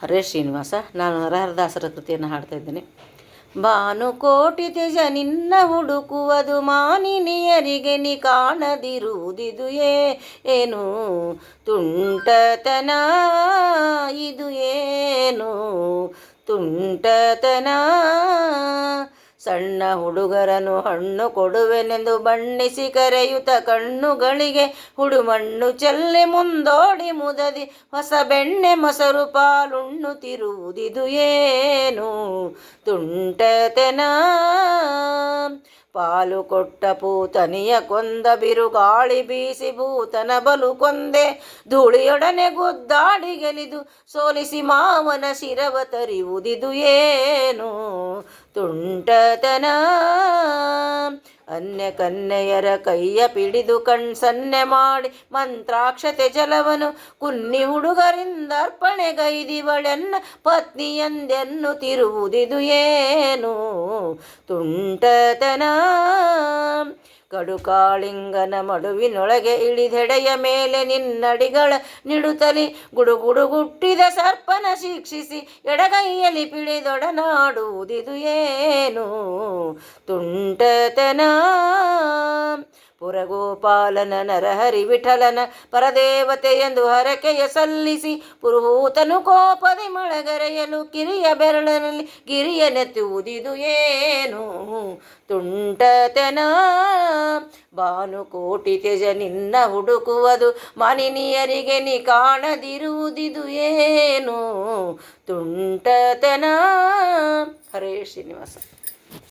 ಹರೇ ಶ್ರೀನಿವಾಸ, ನಾನು ಹರಹರದಾಸರ ಕೃತಿಯನ್ನು ಹಾಡ್ತಾ ಇದ್ದೇನೆ. ಭಾನುಕೋಟಿ ತೇಜ ನಿನ್ನ ಹುಡುಕುವುದು ಮಾನಿನಿಯರಿಗೆ ನೀ ಕಾಣದಿರುವುದಿದು ಏನು ತುಂಟತನ ಇದು ಏನು ತುಂಟತನ ಸಣ್ಣ ಹುಡುಗರನು ಹಣ್ಣು ಕೊಡುವೆನೆಂದು ಬಣ್ಣಿಸಿ ಕರೆಯುತ್ತ ಕಣ್ಣುಗಳಿಗೆ ಹುಡುಮಣ್ಣು ಚೆಲ್ಲಿ ಮುಂದೋಡಿ ಮುದದಿ, ಹೊಸ ಬೆಣ್ಣೆ ಮೊಸರು ಪಾಲುಣ್ಣುತ್ತಿರುವುದಿದು ಏನು? ತುಂಟತನ ಪಾಲು ಕೊಟ್ಟ ಪೂತನಿಯ ಕೊಂದ ಬಿರುಗಾಳಿ ಬೀಸಿ ಭೂತನ ಬಲು ಕೊಂದೆ ಧೂಳಿಯೊಡನೆ ಗುದ್ದಾಡಿ ಗೆಲಿದು ಸೋಲಿಸಿ ಮಾವನ ಶಿರವ ತರಿವುದಿದು ಏನು ತುಂಟತನ ಅನ್ಯ ಕನ್ಯೆಯರ ಕೈಯ ಪಿಡಿದು ಕಣ್ ಸನ್ನೆ ಮಾಡಿ ಮಂತ್ರಾಕ್ಷತೆ ಜಲವನು ಕುನ್ನಿ ಹುಡುಗರಿಂದ ಅರ್ಪಣೆಗೈದಿವಳೆನ್ನ ಪತ್ನಿಯಂದೆನ್ನುತ್ತಿರುವುದಿದು ಏನು? ತುಂಟತನ ಕಡುಕಾಳಿಂಗನ ಮಡುವಿನೊಳಗೆ ಇಳಿದೆಡೆಯ ಮೇಲೆ ನಿನ್ನಡಿಗಳ ನಿಡುತ್ತಲಿ ಗುಡುಗುಡು ಗುಟ್ಟಿದ ಸರ್ಪನ ಶಿಕ್ಷಿಸಿ ಎಡಗೈಯಲ್ಲಿ ಪಿಳಿದೊಡನಾಡುವುದಿದು ಏನು? ತುಂಟತನ ಪುರಗೋಪಾಲನ ನರಹರಿ ವಿಠಲನ ಪರದೇವತೆ ಎಂದು ಹರಕೆಯ ಸಲ್ಲಿಸಿ ಪುರುಹೂತನು ಕೋಪದಿ ಮಳಗರೆಯಲು ಕಿರಿಯ ಬೆರಳನಲ್ಲಿ ಗಿರಿಯ ನೆತ್ತುವುದಿದು ಏನು? ತುಂಟತನ? ಬಾನುಕೋಟಿ ತ್ಯಜ ನಿನ್ನ ಹುಡುಕುವುದು ಮನಿನಿಯರಿಗೆ ನೀ ಕಾಣದಿರುವುದಿದು ಏನು? ತುಂಟತನ? ಹರೇ ಶ್ರೀನಿವಾಸ.